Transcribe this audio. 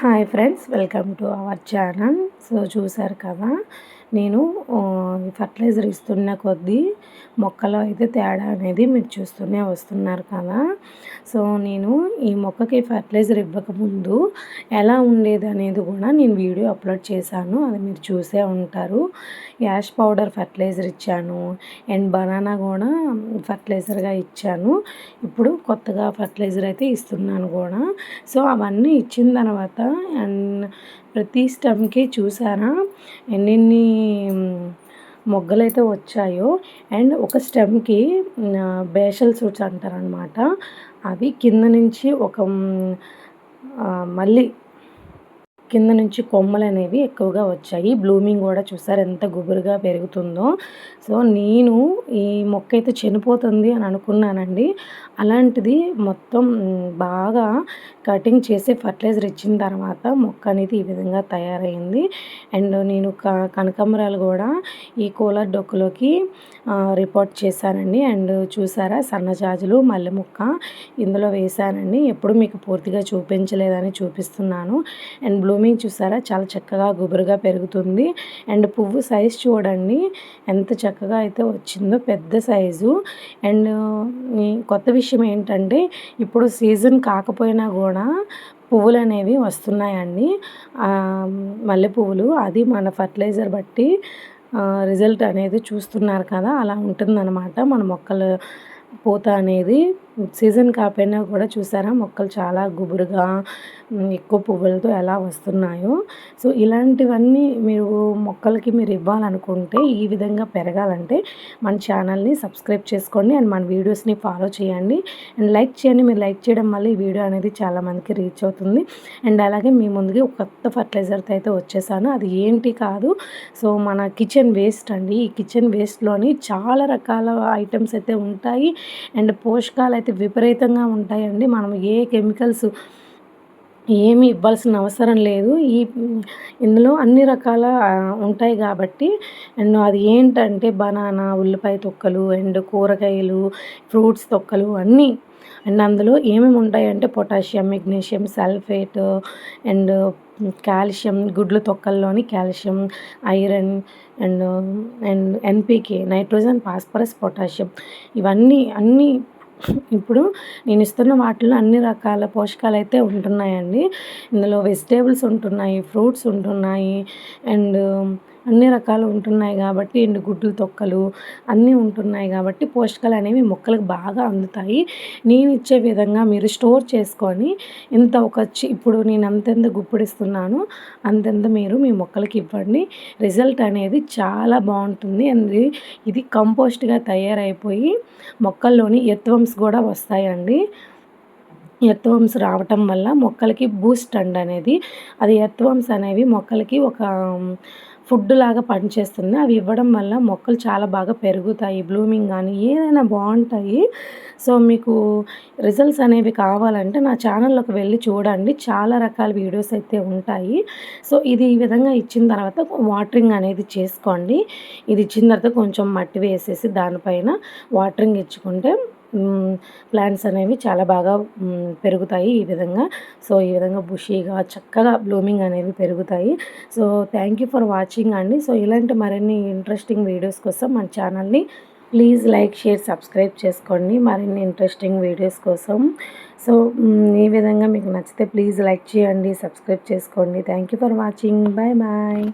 Hi friends welcome to our channel. So చూసారు కదా నేను ఫర్టిలైజర్ ఇస్తున్న కొద్దీ మొక్కలో అయితే తేడా అనేది మీరు చూస్తూనే వస్తున్నారు కదా. సో నేను ఈ మొక్కకి ఫర్టిలైజర్ ఇవ్వకముందు ఎలా ఉండేది అనేది కూడా నేను వీడియో అప్లోడ్ చేశాను. అది మీరు చూసే ఉంటారు. యాష్ పౌడర్ ఫర్టిలైజర్ ఇచ్చాను. అండ్ బనానా కూడా ఫర్టిలైజర్గా ఇచ్చాను. ఇప్పుడు కొత్తగా ఫర్టిలైజర్ అయితే ఇస్తున్నాను కూడా. సో అవన్నీ ఇచ్చిన తర్వాత అండ్ ప్రతి స్టెమ్కి చూసారా? ఎన్నెన్ని మొగ్గలు అయితే వచ్చాయో. అండ్ ఒక స్టెమ్కి బేషల్ సూట్స్ అంటారనమాట అవి కింద నుంచి ఒక మళ్ళీ కింద నుంచి కొమ్మలు అనేవి ఎక్కువగా వచ్చాయి. బ్లూమింగ్ కూడా చూసారు ఎంత గుబురుగా పెరుగుతుందో. సో నేను ఈ మొక్క అయితే చనిపోతుంది అని అనుకున్నానండి. అలాంటిది మొత్తం బాగా కటింగ్ చేసి ఫర్టిలైజర్ ఇచ్చిన తర్వాత మొక్క అనేది ఈ విధంగా తయారైంది. అండ్ నేను క కనకాంబరాలు కూడా ఈ కూలర్ డొక్కులోకి రిపోర్ట్ చేశానండి. అండ్ చూసారా సన్నజాజులు మల్లె మొక్క ఇందులో వేశానండి. ఎప్పుడు మీకు పూర్తిగా చూపించలేదని చూపిస్తున్నాను. అండ్ బ్లూ బ్లూమింగ్ చూసారా? చాలా చక్కగా గుబురుగా పెరుగుతుంది. అండ్ పువ్వు సైజ్ చూడండి. ఎంత చక్కగా అయితే వచ్చిందో పెద్ద సైజు. అండ్ కొత్త విషయం ఏంటంటే ఇప్పుడు సీజన్ కాకపోయినా కూడా పువ్వులు అనేవి వస్తున్నాయండి. మల్లె పువ్వులు అది మన ఫర్టిలైజర్ బట్టి రిజల్ట్ అనేది చూస్తున్నారు కదా అలా ఉంటుందన్నమాట. మన మొక్కలు పూత అనేది సీజన్ కాకపోయినా కూడా చూసారా మొక్కలు చాలా గుబురుగా ఎక్కువ పువ్వులతో ఎలా వస్తున్నాయో. సో ఇలాంటివన్నీ మీరు మొక్కలకి మీరు ఇవ్వాలనుకుంటే ఈ విధంగా పెరగాలంటే మన ఛానల్ని సబ్స్క్రైబ్ చేసుకోండి అండ్ మన వీడియోస్ని ఫాలో చేయండి. అండ్ లైక్ చేయండి మీరు లైక్ చేయడం వల్ల ఈ వీడియో అనేది చాలామందికి రీచ్ అవుతుంది. అండ్ అలాగే మీ ముందుకి ఒక కొత్త ఫర్టిలైజర్తో అయితే వచ్చేసాను. అది ఏంటి కాదు సో మన కిచెన్ వేస్ట్ అండి. ఈ కిచెన్ వేస్ట్లోని చాలా రకాల ఐటమ్స్ అయితే ఉంటాయి. అండ్ పోషకాలు అయితే విపరీతంగా ఉంటాయండి. మనం ఏ కెమికల్స్ ఏమి ఇవ్వాల్సిన అవసరం లేదు. ఈ ఇందులో అన్ని రకాల ఉంటాయి కాబట్టి అండ్ అది ఏంటంటే బనానా ఉల్లిపాయ తొక్కలు అండ్ కూరగాయలు ఫ్రూట్స్ తొక్కలు అన్నీ అండ్ అందులో ఏమేమి ఉంటాయంటే potassium magnesium sulphate and calcium గుడ్లు తొక్కల్లోని calcium iron and and NPK nitrogen phosphorus potassium ఇవన్నీ అన్నీ ఇప్పుడు నేను ఇస్తున్న వాటిలో అన్ని రకాల పోషకాలు అయితే ఉంటున్నాయండి. ఇందులో వెజిటేబుల్స్ ఉంటున్నాయి ఫ్రూట్స్ ఉంటున్నాయి అండ్ అన్ని రకాలు ఉంటున్నాయి కాబట్టి ఎండు గుడ్లు తొక్కలు అన్నీ ఉంటున్నాయి కాబట్టి పోషకాలు అనేవి మొక్కలకు బాగా అందుతాయి. నేను ఇచ్చే విధంగా మీరు స్టోర్ చేసుకొని ఇంత ఒక ఇప్పుడు నేను అంతెంత గుప్పిడిస్తున్నాను అంతెంత మీరు మీ మొక్కలకి ఇవ్వండి. రిజల్ట్ అనేది చాలా బాగుంటుంది. అండ్ ఇది కంపోస్ట్గా తయారైపోయి మొక్కల్లోని ఎత్వంస్ కూడా వస్తాయండి. ఎర్త్వామ్స్ రావటం వల్ల మొక్కలకి బూస్ట్ అండ్ అనేది అది ఎర్త్వామ్స్ అనేవి మొక్కలకి ఒక ఫుడ్ లాగా పనిచేస్తుంది. అవి ఇవ్వడం వల్ల మొక్కలు చాలా బాగా పెరుగుతాయి. బ్లూమింగ్ కానీ ఏదైనా బాగుంటాయి. సో మీకు రిజల్ట్స్ అనేవి కావాలంటే నా ఛానల్లోకి వెళ్ళి చూడండి. చాలా రకాల వీడియోస్ అయితే ఉంటాయి. సో ఇది ఈ విధంగా ఇచ్చిన తర్వాత వాటరింగ్ అనేది చేసుకోండి. ఇది ఇచ్చిన తర్వాత కొంచెం మట్టి వేసేసి దానిపైన వాటరింగ్ ఇచ్చుకుంటే ప్లాంట్స్ అనేవి చాలా బాగా పెరుగుతాయి ఈ విధంగా. సో ఈ విధంగా బుషీగా చక్కగా బ్లూమింగ్ అనేవి పెరుగుతాయి. So thank you for watching అండి. సో ఇలాంటి మరిన్ని ఇంట్రెస్టింగ్ వీడియోస్ కోసం మన ఛానల్ని ప్లీజ్ లైక్ షేర్ సబ్స్క్రైబ్ చేసుకోండి. మరిన్ని ఇంట్రెస్టింగ్ వీడియోస్ కోసం. సో ఈ విధంగా మీకు నచ్చితే ప్లీజ్ లైక్ చేయండి సబ్స్క్రైబ్ చేసుకోండి. Thank you for watching bye bye